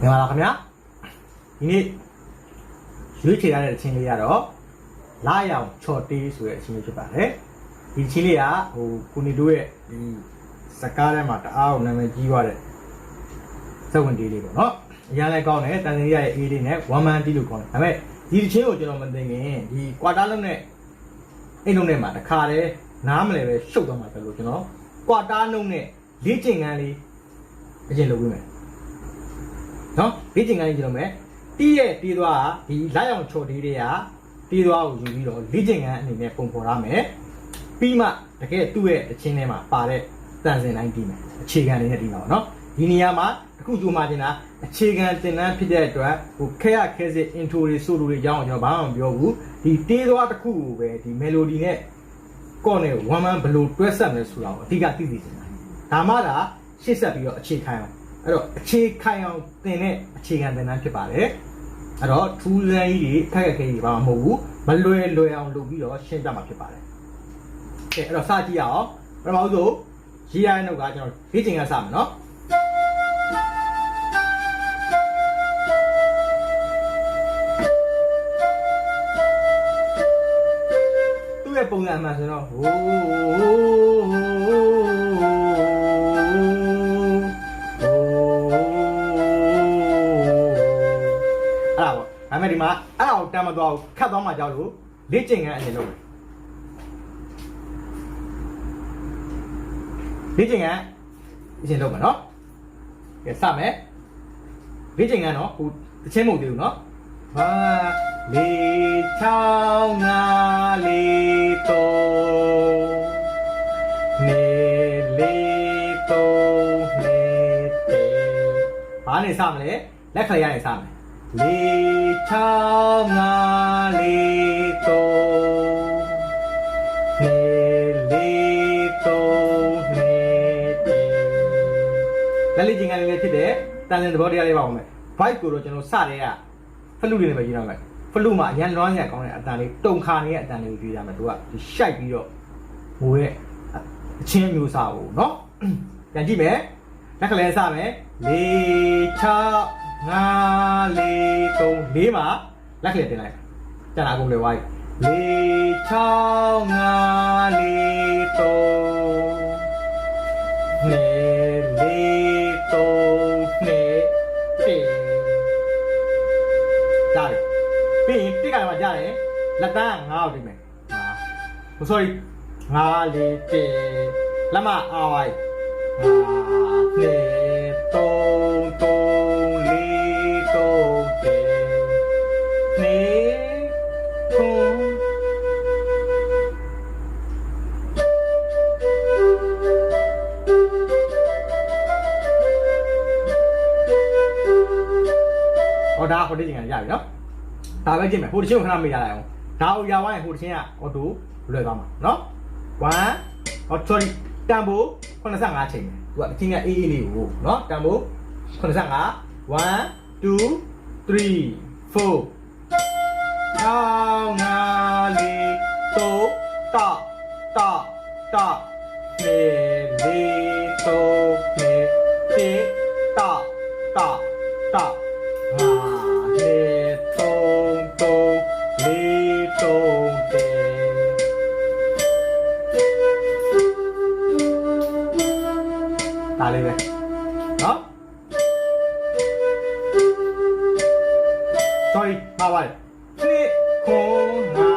မင်္ဂလာခင်ဗျာဒီနေ့ရွေးချယ်ရတဲ့အချင်းလေးကတော့လာရောင်ချော်တေးဆိုတဲ့အချင်းလေးဖြစ်ပါတယ်ဒီချင်းလေးကဟိုကိုနေတို့ရဲ့ဒီစကားထဲမှာတအားကိုနာမည်ကြီးသွားတဲ့စက်ဝင်တေးလေးပေါ့နော်အရင်လည်းကောင်းတယ်တန်စင်ရရဲ့အေးလေးနဲ့1 man တီးလို့ခေါ်တယ်ဒါပေမဲ့ဒီတစ်ချင်းကိုကျွန်တော်မသိခင်ဒီကွာတာလုံးနဲ့အိမ်လုံးနဲ့မှာတခါတည်းနားမလဲပဲရှုပ်သွားမှာပဲလို့ကျွန်တော်ကွာတာလုံးနဲ့လေးကျင်ကန်းလေးအရင်လုပ်ပေးမယ် နော်လေ့ကျင့်ခန်းကြီးကျွန်တော်မယ်တီးရဲ့တီးသွားကဒီလက်အောင်ချော်တီးတွေကတီးသွားကိုယူပြီးတော့လေ့ကျင့်ခန်းအနေနဲ့ပုံဖော်ရမယ်ပြီးမှတကယ်သူ့ရဲ့အချင်းထဲမှာပါတဲ့တန်စင်တိုင်းတီးမယ်အခြေခံလေးနဲ့တီးမှာပါနော်ဒီနေရာမှာအခုကြိုမှာတင်တာအခြေခံသင်တန်းဖြစ်တဲ့အတွက်ဟိုခဲရခဲစစ် intro တွေ solo တွေကြောင်းကျွန်တော်ဘာမှမပြောဘူးဒီတီးသွားတစ်ခုကိုပဲဒီ melody နဲ့ကော့နဲ့ one man ဘယ်လိုတွဲဆက်မလဲဆိုတာကိုအဓိကသိသိချင်တာဒါမှသာရှေ့ဆက်ပြီးတော့အခြေခံအောင် အဲ့တော့အခြေခံအောင်သင်တဲ့အခြေခံသင်တန်းဖြစ်ပါတယ်အဲ့တော့ထူးလန်းကြီးတွေခက်ခက်ခဲကြီးဘာမှမဟုတ်ဘူးမလွယ်လွယ်အောင်လုပ်ပြီးတော့ရှင်းပြမှာဖြစ်ပါတယ်ကဲအဲ့တော့စကြည့်ရအောင်ပထမဆုံးရေးရတဲ့နှုတ်ကကျွန်တော်လေ့ကျင့်ခန်းစမယ်နော်သူ့ရဲ့ပုံစံအမှန်ဆိုတော့ဟိုး မဲ့ဒီမှာအဲ့ဒါကိုတမ်းမသွားဘူးခတ်သွားမှကြောက်လို့လေ့ကျင့်ခန်းအနေလုပ်တယ်လေ့ကျင့်ခန်းအရင်လုပ်မယ်နော်ကဲစမယ်လေ့ကျင့်ခန်းနော်ဟိုတစ်ချင်းမဟုတ်သေးဘူးနော်ဟာလေးချောင်းငါလေးတော့နေလေးတော့နေတဲ့ဘာနေစမလဲလက်ခရရနေစမယ် လေးချောင်းငါလေးတော့နေလေးတော့နေတဲ့လက်လေးချင်းကလေးလေးဖြစ်တဲ့တန်လင်သဘောတရားလေးပါအောင်မယ် vibe ကိုတော့ကျွန်တော်စတဲ့ကဖလူလေးနဲ့ပဲရေးရမယ်ဖလူမှာအရန်လွမ်းရကောင်းတဲ့အတန်လေးတုံခါနေတဲ့အတန်လေးကိုရေးရမယ်သူကဒီရှိုက်ပြီးတော့ဟိုရဲ့အချင်းမျိုးစားကိုเนาะပြန်ကြည့်မယ်လက်ကလေးစမယ်လေးချငါ 5 4 3 4မှာလက်ခရတင်လိုက်ကျန်တာအကုန်လွယ်သွားပြီ4 6 5 4 3 2 4 3 2 1ကြားတယ်ပြီးရင်တစ်ကံမှာကြားတယ်လက်တန်း9တင်မယ်ဟာ sorry 5 4 1လက်မအားဝိုင်း5 4 3 2 ဟောဒါဟိုတစ်ချိန်ကရပြီနော်ဒါပဲကြည့်မယ်ဟိုတစ်ချိန်ကိုခဏမေ့ရလိုက်အောင်ဒါကိုရဝိုင်းဟိုတစ်ချိန်ကအော်တိုလွယ်သွားမှာနော်1ဟော sorry တန်ဖိုး85ချိန်ပဲသူကတစ်ချိန်ကအေးအေးလေးကိုနော်တန်ဖိုး85 1 2 3 4ကောင်းငါလေးတိုးတာတာတာနေလေးတိုးနေတေတာတာတာ ဒါလေးပဲနော် sorry ပါပါလေခွန်ငါ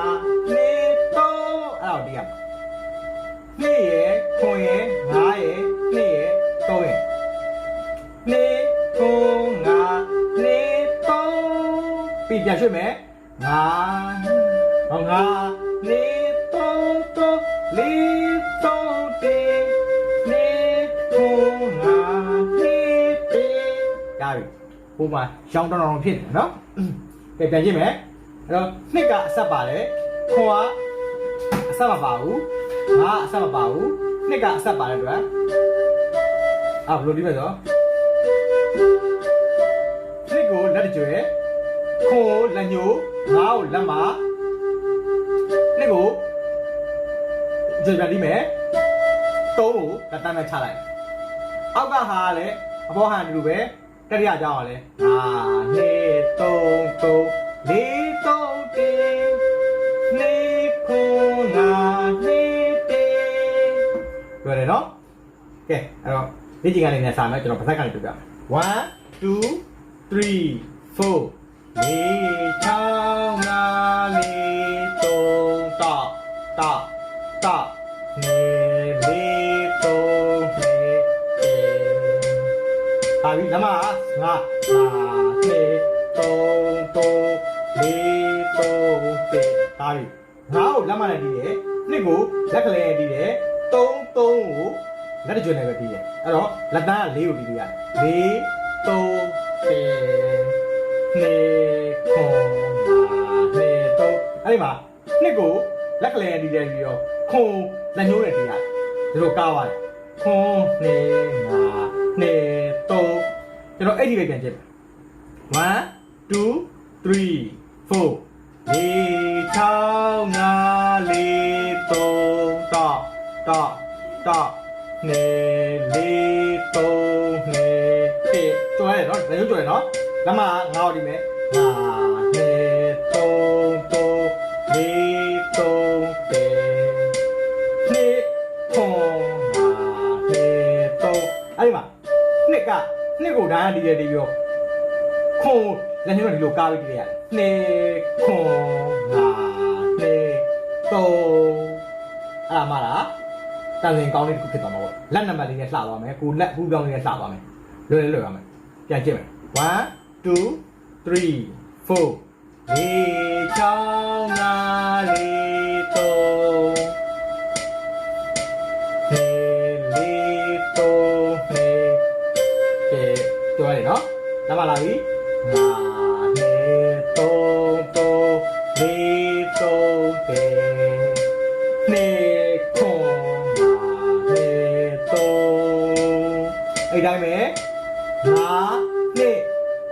လေးတုံးအဲ့တော့ဒီရနေ့ရယ်ခွန်ရယ်ငါရယ်နေ့ရယ်တုံးရယ်နေထုံးငါနေတုံးပြီးပြန်ရွှေ့မယ်ငါဟောငါ ဟိုမှာရောင်းတောင်းတောင်းဖြစ်တယ်နော်ကဲပြန်ကြည့်မယ်အဲ့တော့နှစ်ကအဆက်ပါတယ်ခွန်ကအဆက်မပါဘူးငါအဆက်မပါဘူးနှစ်ကအဆက်ပါတဲ့အတွက်အာဘယ်လိုဒီမဲ့ဆိုနှစ်ကိုလက်တကြွယ်ခွန်ကိုလက်ညိုငါးကိုလက်မနှစ်ကိုကြွယ်ပြပြီးမယ်သုံးကိုလက်တမ်းနဲ့ချလိုက်အောက်ကဟာကလည်းအပေါ်ဟာဒီလိုပဲ တတိယအကြောင်းကလည်းငါနေတုံတုံလေးတုံတင်နေခုငါနေတင်ပြောတယ်နော်ကဲအဲ့တော့ဒီချိန်ကနေနဲ့စာမယ်ကျွန်တော်ပါးစပ်ကနေပြပြမယ်1 2 3 4လေးချောင်းငါလေးတုံတာတာတာနေလေးတုံနေတင်ပါပြီလမ်းမ ငါငါနေတုံတုံလေးတုံတဲ့ပါပြီငါ့ကိုလမ်းမနဲ့တီးတယ်နှစ်ကိုလက်ကလေးနဲ့တီးတယ်တုံတုံကိုလက်တကြွနဲ့ပဲတီးတယ်အဲ့တော့လက်သားကလေးကိုတီးလို့ရတယ်လေးတုံတဲ့နေခွန်မာနေတုံအဲ့ဒီမှာနှစ်ကိုလက်ကလေးနဲ့တီးတယ်ပြီးတော့ခွန်လက်ညှိုးနဲ့တီးရတယ်ဒီလိုကားပါတယ်ခွန်နေငါနေတုံ ကျွန်တော်အဲ့ဒီပဲပြန်ကြည့်မယ်1 2 3 4လေးချောင်းငါလေးသုံးတော့တော့တော့နေလေးသုံးနေတေကျွဲနော်လည်းကျွဲနော်လမ်းမငါ့ကိုဒီမဲ့ငါနေသုံးသုံးလေးသုံးတေနေခွန်ငါနေသုံးအဲ့ဒီမှာနှစ်က နှစ်ကိုတိုင်းကတည်ရတည်ရောခွန်လက်ညှိုးကဒီလိုကားပြီးတည်ရတယ်နှစ်ခွန်ငါနှစ်သုံးအဲ့ဒါမှလားတန်စင်ကောင်းလေးတစ်ခုဖြစ်သွားမှာပေါ့လက်နံပါတ်လေးနဲ့လှသွားမယ်ကိုလက်ဘူးကောင်းလေးနဲ့လှသွားမယ်လွယ်လွယ်လွယ်ရမယ်ပြန်ကြည့်မယ်1 2 3 4 5 6 7 8 9 10 နော်လမ်းမလာပြီငါနေသုံးသုံးလေးသုံးတယ်နေခွန်ငါနေသုံးအဲ့တိုင်းပဲငါနေ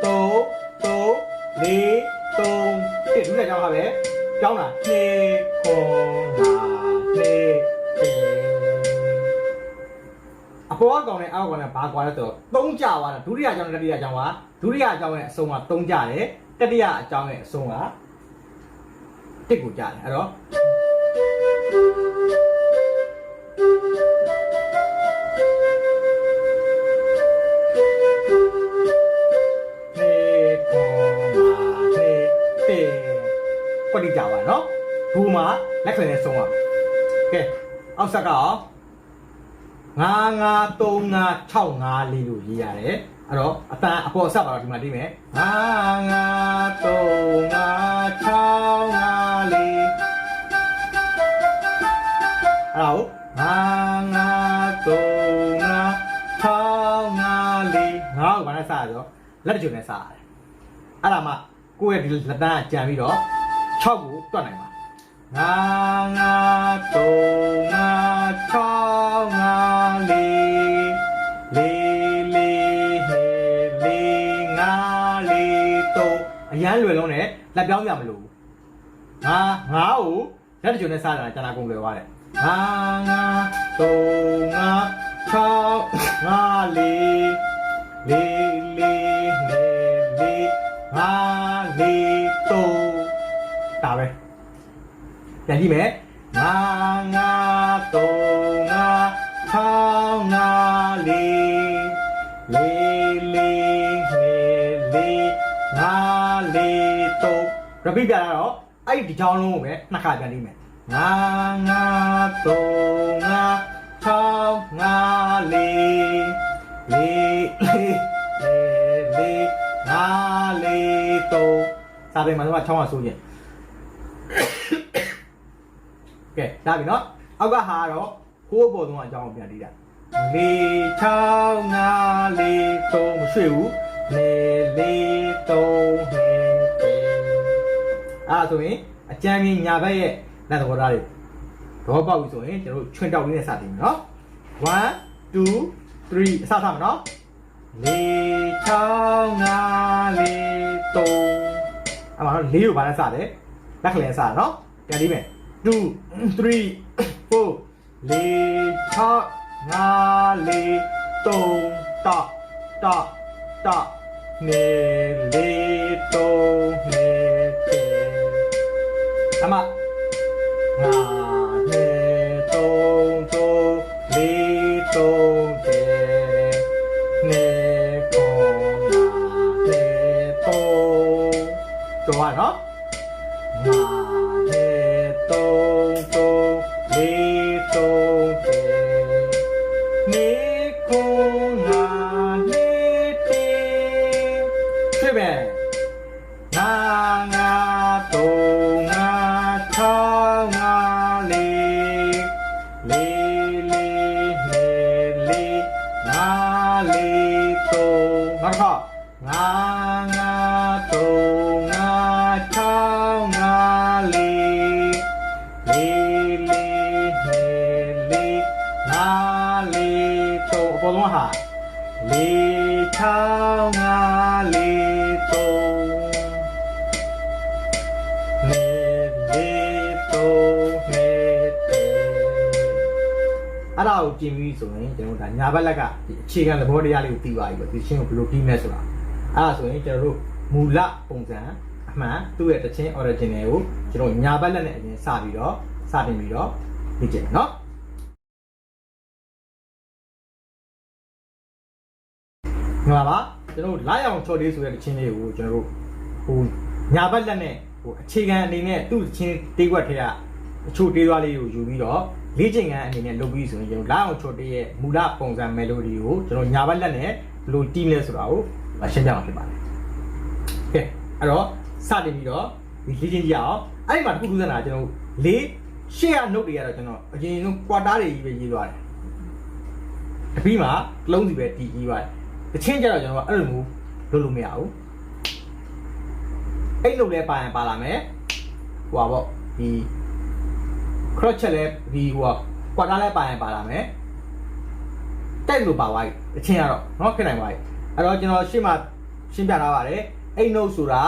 သုံးသုံးလေးသုံးတဲ့ဒုတိယ အပေါ်ကကောင်နဲ့အောက်ကကောင်နဲ့ဘာကွာလဲဆိုတော့သုံးကြသွားတာဒုတိယအကြောင်းနဲ့တတိယအကြောင်းကဒုတိယအကြောင်းရဲ့အဆုံးကသုံးကြတယ်တတိယအကြောင်းရဲ့အဆုံးကတစ်ကိုကြတယ်အဲ့တော့နေပေါ်မာနေတေပတိကြပါနော်ဘူမှာလက်ခဏနဲ့ဆုံးရမယ်ကဲအောက်ဆက်ကအောင် 9 9 3 9 6 5လေးလို့ရေးရတယ်အဲ့တော့အတန်အပေါ်ဆက်ပါတော့ဒီမှာသိမယ်9 9 3 9 6 5လေးအဲ့ဒါကို9 9 3 9 6 5လေးငါ့ကိုဘာနဲ့စရဆိုလက်တကြုံနဲ့စရတယ်အဲ့ဒါမှကိုယ့်ရဲ့ဒီလက်တန်းကကြံပြီးတော့6ကိုတွတ်နိုင်ပါ ငါငါတုံငါချောင်းငါလေးလေးလေးလေးလေးငါလေးတုံအရန်လွယ်လုံးနဲ့လက်ပြောင်းရမလို့ငါငါ့ကိုလက်တကြုံနဲ့စားတာကျန်တာကုန်လွယ်သွားတယ်ငါငါတုံငါချောင်းငါလေးလေးလေးလေးလေးငါလေးတုံဒါပဲ ပြန်ကြည့်မယ်ငါငါတုံငါချောင်းငါလေးလေးလေးလေးလေးငါလေးတုံ repeat ပြတာတော့အဲ့ဒီကြောင်းလုံးကိုပဲနှစ်ခါပြန်ကြည့်မယ်ငါငါတုံငါချောင်းငါလေးလေးလေးလေးလေးငါလေးတုံစာပေမှာတော့ချောင်းကဆိုရင် ကဲဒါပြီနော်အောက်ကဟာကတော့ကိုးပေါ်သုံးအကြောင်းကိုပြန်တီးတာလေးချောင်းငါလေးသုံးမရွှေ့ဘူးလေလေးသုံးဟဲတဲ့အဲ့ဒါဆိုရင်အကြမ်းကြီးညာဘက်ရဲ့လက်သဘောထားတွေတော့ပေါက်ပြီဆိုရင်ကျွန်တော်တို့ချွင်တောက်လေးနဲ့စတင်မယ်နော်1 2 3အစသမယ်နော်လေးချောင်းငါလေးသုံးအဲ့မှာတော့လေးကိုဘာနဲ့စတယ်လက်ကလေးနဲ့စတယ်နော်ပြန်ပြီးမယ် 2 3 4လေး6 5လေး3တတတတနေလေးသုံးနှစ်တဲ့အမငါ င်ပြီးဆိုရင်ကျွန်တော်တို့ဒါညာဘက်လက်ကဒီအခြေခံသဘောတရားလေးကိုသိပါပြီပေါ့ဒီချင်းကိုဘယ်လိုပြီးမဲ့ဆိုတာအဲ့ဒါဆိုရင်ကျွန်တော်တို့မူလပုံစံအမှန်သူ့ရဲ့တချင်း original ကိုကျွန်တော်ညာဘက်လက်နဲ့အရင်စပြီးတော့စတင်ပြီးတော့လေ့ကျင့်မယ်နော်ငါပါကျွန်တော်တို့လာရောင်ချော်လေးဆိုတဲ့တချင်းလေးကိုကျွန်တော်တို့ဟိုညာဘက်လက်နဲ့ဟိုအခြေခံအနေနဲ့သူ့ချင်းတေးကွက်ထဲကအချို့တေးသွားလေးကိုယူပြီးတော့ လေ့ကျင့်ခန်းအနေနဲ့လုပ်ပြီးဆိုရင်ကျွန်တော်လာအောင်ချော်တေးရဲ့မူလပုံစံ melody ကိုကျွန်တော်ညာဘက်လက်နဲ့ဘယ်လိုတီးလဲဆိုတာကိုရှင်းပြမှာဖြစ်ပါတယ်ကဲအဲ့တော့စတင်ပြီးတော့ဒီလေ့ကျင့်ကြည့်ရအောင်အဲ့ဒီမှာတစ်ခုထူးဆန်းတာကျွန်တော်တို့လေးရှေ့က note တွေကတော့ကျွန်တော်အရင်ဆုံး quarter တွေကြီးပဲရေးသွားတယ်တပီးမှာတစ်လုံးစီပဲတီးရေးသွားတယ်တချင်းကြတော့ကျွန်တော်ကအဲ့လိုမျိုးလုပ်လို့မရဘူးအဲ့လိုလဲပါရင်ပါလာမယ်ဟိုပါပေါ့ဒီ cross check လဲဒီဟိုက quarter လဲပါရင်ပါလာမယ်တက်လို့ပါသွားပြီတချင်းကတော့เนาะဖြစ်နိုင်သွားပြီအဲ့တော့ကျွန်တော်ရှေ့မှာရှင်းပြထားပါတယ်အဲ့ note ဆိုတာ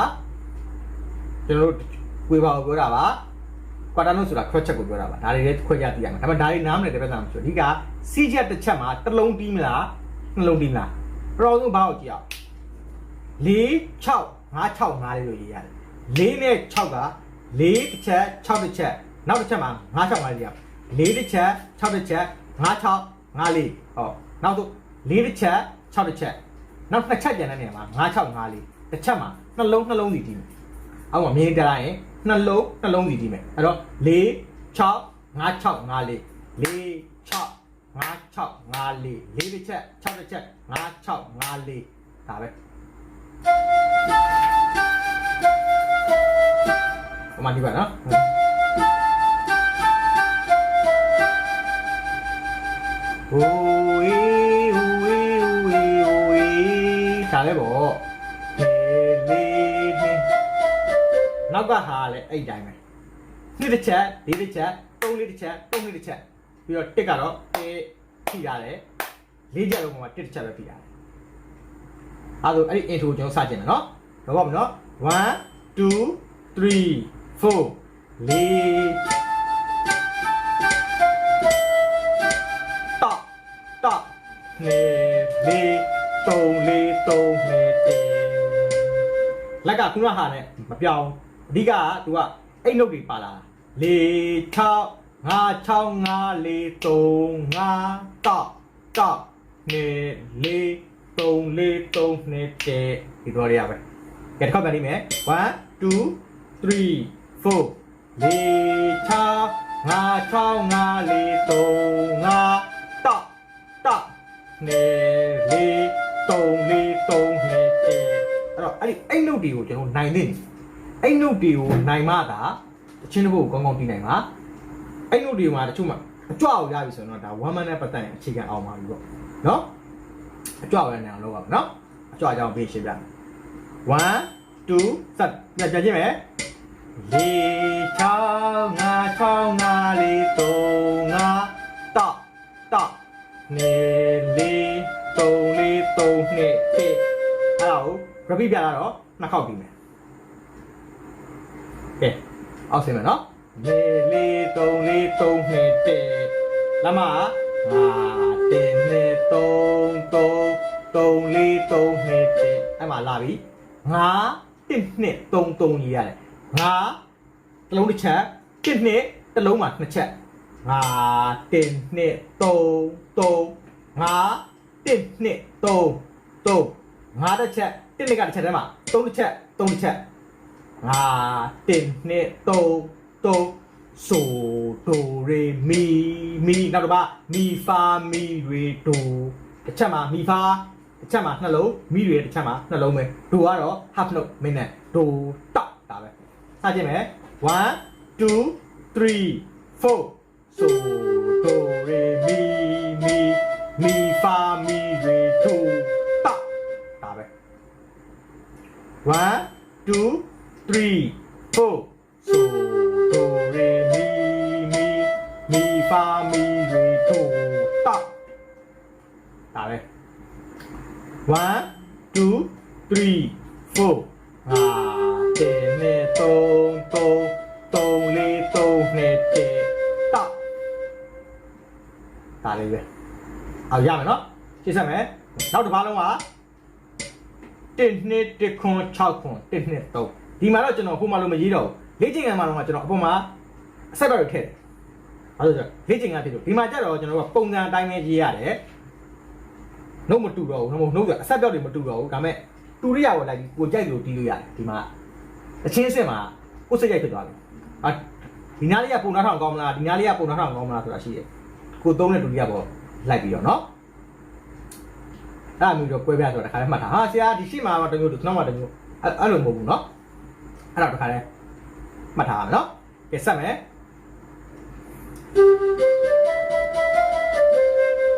ကျွန်တော်တို့ဝေပါကိုပြောတာပါကွာတာ note ဆိုတာ cross check ကိုပြောတာပါဒါတွေလည်းခွဲခြားသိရမှာဒါပေမဲ့ဒါတွေနားမလည်တဲ့ပြဿနာမရှိဘူးအဓိကစီးချက်တစ်ချက်မှာတစ်လုံးတီးမလားနှလုံးတီးမလားပရောဆုံးဘာကိုကြည့်အောင်4 6 5 6 5လေးလို့ရေးရတယ်4နဲ့6က4တစ်ချက်6တစ်ချက် နောက်တစ်ချက်မှာ5 6 5လေးရ4တစ်ချက်6တစ်ချက်5 6 5လေးဟောနောက်ဆုံး4တစ်ချက်6တစ်ချက်နောက်နှစ်ချက်ပြန်တဲ့နေရာမှာ5 6 5လေးတစ်ချက်မှာနှလုံးနှလုံးစီတီးမယ်အောက်မှာမြင်ကြရရင်နှလုံးနှလုံးစီတီးမယ်အဲ့တော့4 6 5 6 5လေး4 6 5 6 5လေး4တစ်ချက်6တစ်ချက်5 6 5လေးဒါပဲဟိုမှာဒီပါနော် ဟိုဝေးဟိုဝေးဟိုဝေးဟိုဝေးဒါလည်းပေါ့လေလေးနေနောက်ကဟာလည်းအဲ့တိုင်းပဲနှစ်တစ်ချက်လေးတစ်ချက်သုံးလေးတစ်ချက်သုံးလေးတစ်ချက်ပြီးတော့တစ်ကတော့တစ်ထိရတယ်လေးချက်လုံးမှာတစ်တစ်ချက်ပဲထိရတယ်အဲဒါအဲ့ဒီ intro ကျွန်တော်စကြည့်မယ်နော်တော့ပါမယ်နော်1 2 3 4လေး 2 4 3 4 3 1လက်ကခုနဟာနဲ့မပြောင်းအဓိကကသူကအဲ့နှုတ်တွေပါလာ4 6 5 6 5 4 3 5တောက်တောက်နေ4 3 4 3 2တဲဒီတော့ရရပဲကဲတစ်ခေါက်ပြန်လိမ့်မယ်1 2 3 4 4 6 5 6 5 4 3 5 က်နေလေးတုံလေးတုံနေတဲ့အဲ့တော့အဲ့ဒီအဲ့နုတ်တွေကိုကျွန်တော်နိုင်နေအဲ့နုတ်တွေကိုနိုင်မှသာတချင်းတစ်ပုတ်ကိုကောင်းကောင်းပြီးနိုင်မှာအဲ့နုတ်တွေမှာတချို့မှာအကြွကိုရပြီဆိုတော့ဒါ one man နဲ့ပတ်သက်ရင်အခြေခံအောင်ပါပြီပေါ့နော်အကြွပဲနေအောင်လုပ်ရမယ်နော်အကြွအကြောင်းပြေးရှင်းပြမယ်1 2စက်ညကြည့်မယ်လေးချောင်းငါချောင်းငါလေးတုံငါတောက်တောက်နေ repeat ပြတာတော့နှစ်ခေါက်ပြီးမယ်ကဲအောက်ဆင်းမယ်နော်လေးလေးတုံလေးတုံနှစ်တစ်လမငါတင်နှစ်တုံတုံတုံလေးတုံနှစ်တစ်အဲ့မှာလာပြီငါတစ်နှစ်သုံးသုံးရေးရတယ်ငါတစ်လုံးတစ်ချက်တစ်နှစ်တစ်လုံးမှာနှစ်ချက်ငါတစ်နှစ်သုံးသုံးငါတစ်နှစ်သုံးသုံးငါတစ်ချက် တစ်နှစ်ကတစ်ချက်တည်းမှာသုံးတစ်ချက်သုံးတစ်ချက်ငါတစ်နှစ်သုံးသုံးဆိုဒိုရေမီမီနောက်တစ်ပါမီဖာမီရေဒိုတစ်ချက်မှာမီဖာတစ်ချက်မှာနှလုံးမိတွေတစ်ချက်မှာနှလုံးပဲဒိုကတော့ half note မင်းနဲ့ဒိုတောက်ဒါပဲစကြည့်မယ်1 2 3 4ဆိုဒိုရေမီမီမီဖာမီ 1 2 3 4 so do re mi mi mi fa mi re do ta ဒါပဲ1 2 3 4ဟာတဲ့နဲ့3 3 3လေး3နဲ့တဲ့တာဒါလေးပဲအော်ရမယ်နော်ရှင်းဆက်မယ်နောက်တစ်ပါးလုံးက 1နှစ်1ခွန်6ခွန်1နှစ်3ဒီမှာတော့ကျွန်တော်ဟိုမှာလို့မရေးတော့ဘူးလေ့ကျင့်ခန်းမှာတော့ကျွန်တော်အပေါ်မှာအဆက်ဘက်ကိုထည့်တယ်ဘာလို့လဲဆိုတော့လေ့ကျင့်ခန်းဖြစ်လို့ဒီမှာကြတော့ကျွန်တော်တို့ကပုံစံအတိုင်းပဲရေးရတယ်နှုတ်မတူတော့ဘူးနှုတ်နှုတ်ကအဆက်ပြောက်တွေမတူတော့ဘူးဒါပေမဲ့တူရိယာကိုလိုက်ပြီးကိုကြိုက်လို့တီးလို့ရတယ်ဒီမှာအချင်းအစ်စ်မှာကိုယ်စိတ်ကြိုက်ဖြစ်သွားတယ်အာဒီနားလေးကပုံနှားထောင်ကောင်းမလားဒီနားလေးကပုံနှားထောင်ကောင်းမလားဆိုတာရှိတယ်ကိုသုံးတဲ့တူရိယာပေါ်လိုက်ပြီးတော့နော် အဲ့မျိုးတော့ကွဲပြားဆိုတော့တခါလေးမှတ်ထားဟာဆရာဒီရှိမှာတော့တမျိုးတူနောက်မှတမျိုးအဲ့အဲ့လိုမဟုတ်ဘူးနော်အဲ့တော့တခါလေးမှတ်ထားရမယ်နော်ကဲဆက်မယ်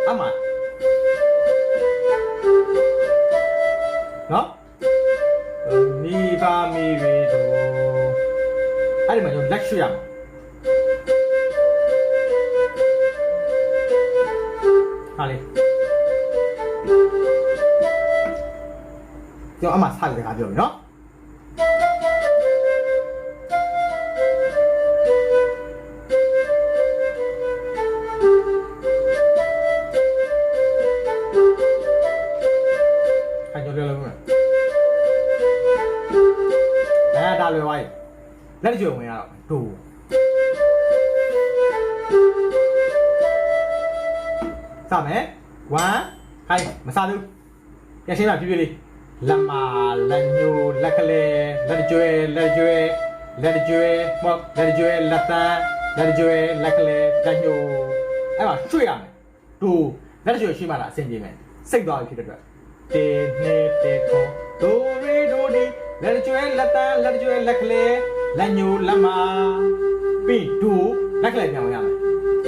အမှန်နော်မိဖာမိရီတို့အဲ့ဒီမှာကျွန်တော်လက်ရွှေ့ရမယ်ဟာလေ ကျွန်တော်အမှဆက်ရတဲ့ခါပြောပြီနော်အဲ့ကျွန်တော်ပြောလို့မယ်အဲဒါလွယ်သွားပြီလက်ကြွဝင်ရတော့ဒူစမယ်1ခိုင်းမစားဘူးပြန်ရှင်းပါပြပြလေးလက်မလက်ညို လက်ကလေးလက်ကြွယ်လက်ကြွယ်လက်ကြွယ်မော့လက်ကြွယ်လက်တန်းလက်ကြွယ်လက်ကလေးလက်ညိုအဲ့မှာရွှေ့ရမယ်ဒူလက်ကြွယ်ရှိမှလားအဆင်ပြေမယ်စိတ်သွားပြီဖြစ်တဲ့အတွက်တေနေတေကိုဒိုရီဒိုဒီလက်ကြွယ်လက်တန်းလက်ကြွယ်လက်ကလေးလက်ညိုလက်မပြီးဒူလက်ကလေးပြောင်းရမယ်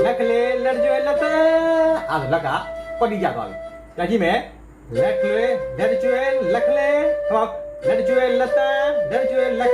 လက်ကလေးလက်ကြွယ်လက်တန်းအဲ့ဒါလက်ကကွက်တိကြသွားပြီကြာကြည့်မယ်လက်ကလေးလက်ကြွယ်လက်ကလေးဟော လက်ကြွယ်လက်တန်းလက်ကြွယ်လက်က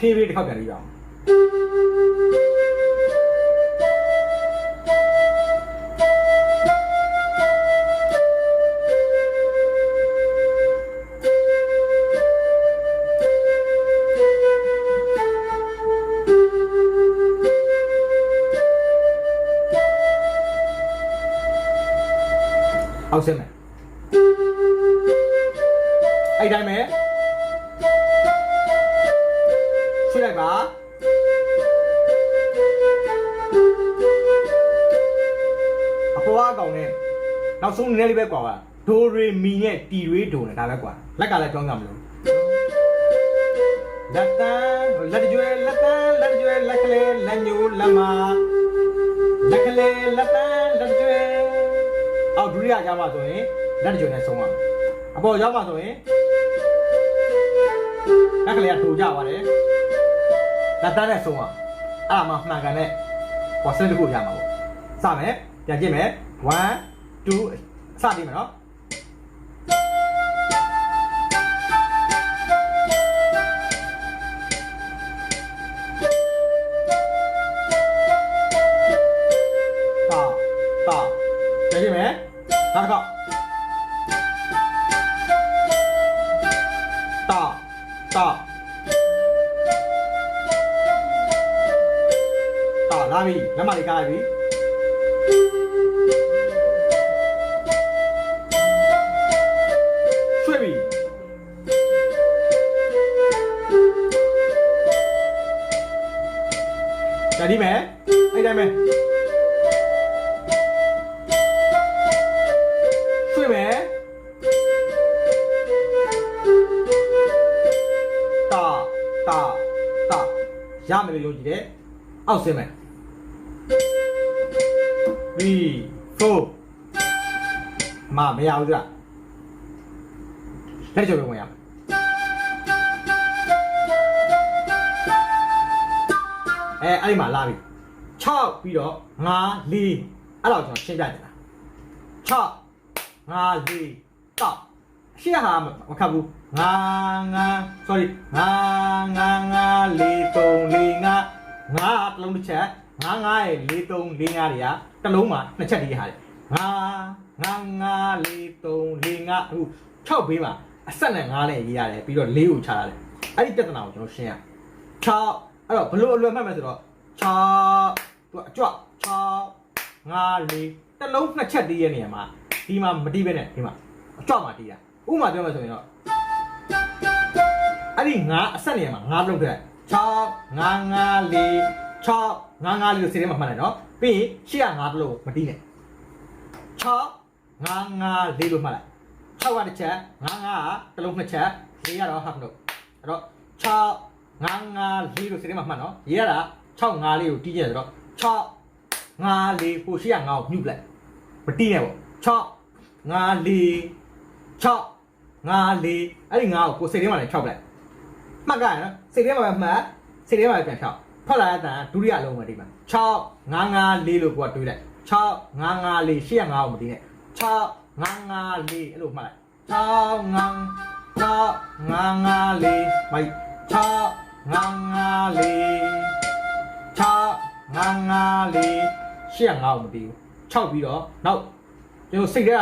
တစ်ခေါက်ဖြည်းဖြ ကောင်နဲ့နောက်ဆုံးနည်းနည်းလေးပဲကွာပါဒိုရီမီနဲ့တီရွေးဒိုနဲ့ဒါပဲကွာလက်ကလည်းကြောင်းကြမလို့လက်တန်းလက်ကြွယ်လက်တန်းလက်ကြွယ်လက်ကလေးလက်ညိုလက်မလက်ကလေးလက်တန်းလက်ကြွယ်အောက်ဒုတိယကြမှာဆိုရင်လက်ကြွယ်နဲ့ဆုံးပါမယ်အပေါ်ရောက်မှာဆိုရင်လက်ကလေးကထိုးကြပါတယ်လက်တန်းနဲ့ဆုံးပါအဲ့ဒါမှမှန်ကန်တဲ့ percent တစ်ခုရမှာပေါ့စမယ်ပြန်ကြည့်မယ် 1 2စကြည့်မယ်နော်တာတာပြန်ကြည့်မယ်နောက်တစ်ခေါက်တာတာတာလာပြီလက်မလေးကားလိုက်ပြီ ကြည့်မယ်အဲ့တိုင်းပဲရွှေ့မယ်တာတာတာရမယ်လို့ယုံကြည်တယ်အောက်ဆင်းမယ် three four မမရဘူးလားလက်ကြုံဝင်ရမယ် အဲအဲ့ဒီမှာလာပြီ6ပြီးတော့5 4အဲ့တော့ကျွန်တော်ရှင်းပြတယ်လား6 5 4တောက်ရှင်းဟာမခတ်ဘူး5 5 sorry 5 5 5 4 3 4 5 5တစ်လုံးတစ်ချက်5 5ရဲ့4 3 4 5တွေကတစ်လုံးမှာနှစ်ချက်တည်းဟာတယ်5 5 5 4 3 4 5အခု6ဘေးမှာအဆက်နဲ့5နဲ့ရေးရတယ်ပြီးတော့4ကိုခြားရတယ်အဲ့ဒီပြဿနာကိုကျွန်တော်ရှင်းရ6 အဲ့တော့ဘလို့အလွယ်မှတ်မယ်ဆိုတော့6သူကအကြွ6 5 4တစ်လုံးနှစ်ချက်တည်းရဲ့နေရာမှာဒီမှာမတီးပဲနဲ့ဒီမှာအကြွမှာတီးတာဥပမာပြောမယ်ဆိုရင်တော့အဲ့ဒီ5အဆက်နေရာမှာ5လုံးထည့်6 5 5 4 6 5 5လေးကိုစေထဲမှာမှတ်လိုက်နော်ပြီးရင်ရှေ့က5တလို့မတီးနဲ့6 5 5လေးလို့မှတ်လိုက်6ကတစ်ချက်5 5ကတစ်လုံးနှစ်ချက်၄ရတော့ half note အဲ့တော့6 5 5လေးလို့စေထဲမှာမှတ်နော်ရေးရတာ6 5လေးကိုတီးကြတယ်ဆိုတော့6 5လေးပိုရှေ့က5ကိုညှုပ်လိုက်မတီးနဲ့ပေါ့6 5လေး6 5လေးအဲ့ဒီ5ကိုကိုစေထဲမှာလည်း6လိုက်မှတ်ကြရနော်စေထဲမှာပဲမှတ်စေထဲမှာပဲပြန်6ထွက်လာတဲ့တန်ဒုတိယလုံးမှာဒီမှာ6 5 5 4လို့ကိုကတွေးလိုက်6 5 5 4ရှေ့က5ကိုမတီးနဲ့6 5 5 4အဲ့လိုမှတ်လိုက်6 5 6 5 5 4မိုက်6 5 5 4 6 5 5 4ရှေ့က5ကိုမတီးဘူး6ပြီးတော့နောက်ကျွန်တော်စိတ်ထဲက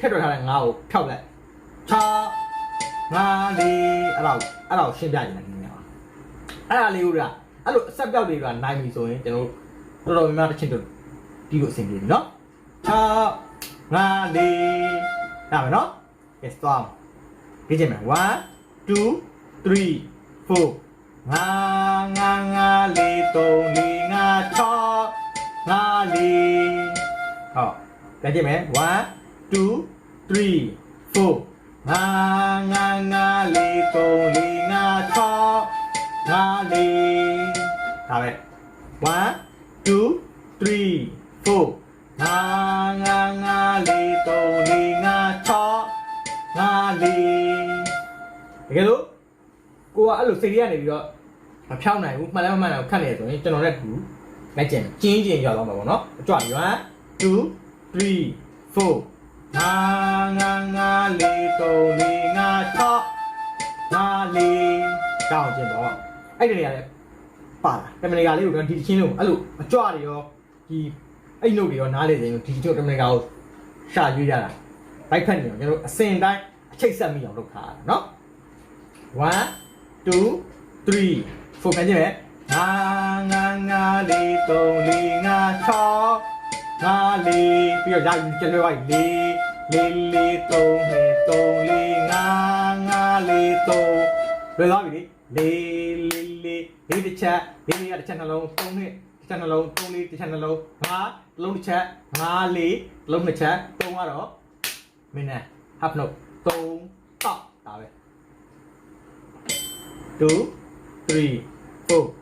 ထက်ထွက်ထားတဲ့5ကိုဖြောက်လိုက်6 5 4အဲ့တော့အဲ့တော့ရှင်းပြနေတယ်နည်းနည်းပါအဲ့ဒါလေးဦးကအဲ့လိုအဆက်ပြောက်တွေကနိုင်ပြီဆိုရင်ကျွန်တော်တော်တော်များများတစ်ချင်းတို့ဒီလိုအဆင်ပြေပြီနော်6 5 4ဒါပဲနော် yes သွားပြီးကြမယ်1 2 3 4 ငါငါငါလေးသုံးလေးငါ6ငါလေးဟောကြည့်မယ်1 2 3 4ငါငါငါလေးသုံးလေးငါ6ငါလေးဒါပဲ1 2 3 4ငါငါငါလေးသုံးလေးငါ6ငါလေးတကယ်လို့ ကိုကအဲ့လိုစိတ်ရကနေပြီးတော့မဖြောင်းနိုင်ဘူးမှန်လည်းမမှန်တော့ခတ်နေဆိုရင်ကျွန်တော်လည်းတူလိုက်ကျင်ကျင်းကျင်းရောက်တော့မှာပေါ့နော်အကြွ1 2 3 4ငါငါငါလေးသုံးလေးငါ6ငါလေးတောင်းကျင်တော့အဲ့ဒီနေရာလေပါလာတမန်နေရာလေးကိုဒီချင်းလုံးအဲ့လိုအကြွတွေရောဒီအဲ့နှုတ်တွေရောနားလေစင်ဒီတို့တမန်နေရာကိုရှာရွေးရတာဘိုက်ဖက်နေအောင်ကျွန်တော်အစင်တိုင်းအချိတ်ဆက်မိအောင်လုပ်ထားတာနော်1 2 3 4ပြန်ကြည့်မယ်ငါငါငါလေးသုံးလေးငါ6ငါလေးပြီးတော့ရကျလွယ်ပါလေးလေးလေးသုံးနှစ်သုံးလေးငါငါလေးသုံးလွယ်သွားပြီလေလေးလေးလေးလေးတစ်ချက်လေးလေးကတစ်ချက်နှလုံးသုံးနှစ်တစ်ချက်နှလုံးသုံးလေးတစ်ချက်နှလုံးငါတစ်လုံးတစ်ချက်ငါလေးတစ်လုံးတစ်ချက်သုံးကတော့မင်းနဲ့ half note သုံးတော့ဒါပဲ 2 3 4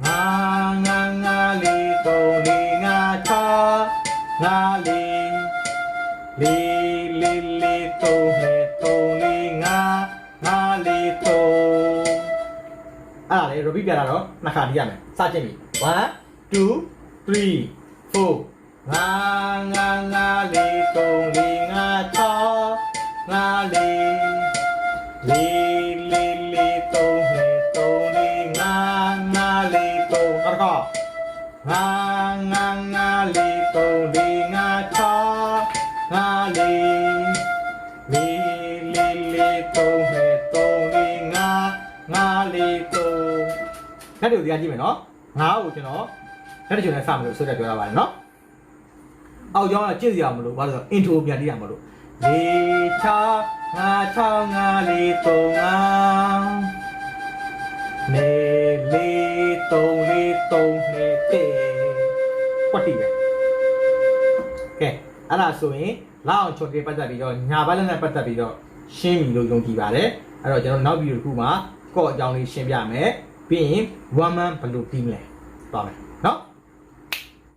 5 5 5 4 3 4 5 6 5 4 4 4 3 4 3 4 5 5 4 3အဲ့ဒါလေ repeat ပြန်လာတော့နှစ်ခါတီးရမယ်စကြည့်ပြီ1 2 3 4 5 5 5 4 3 4 5 6 5 4 4 4 သုံးနောက်တစ်ခါငါငါငါလေးသုံးလေးငါချောငါလေးလေးလေးလေးသုံးလေးသုံးလေးငါငါလေးသုံးလက်တို့တရားကြည့်မယ်နော်ငါ့ကိုကျွန်တော်လက်တို့နဲ့စမလို့ဆိုတဲ့ပြောရပါတယ်နော်အောက်ကျောင်းကကြည့်စရာမလိုဘာလို့လဲဆိုတော့ intro ပြန်ကြည့်ရမလို့လေးချာငါချောင်းငါလေးသုံးငါနေလေး သုံးလေးသုံးနေတေကွက်တိပဲကဲအဲ့ဒါဆိုရင်လောက်အောင်ချော်တေပတ်သက်ပြီးတော့ညာဘက်လည်းနဲ့ပတ်သက်ပြီးတော့ရှင်းပြီလို့ယုံကြည်ပါတယ်အဲ့တော့ကျွန်တော်နောက်ဗီဒီယိုတစ်ခုမှာကော့အကြောင်းလေးရှင်းပြမယ်ပြီးရင် one man ဘယ်လိုပြီးမလဲသွားမယ်နော်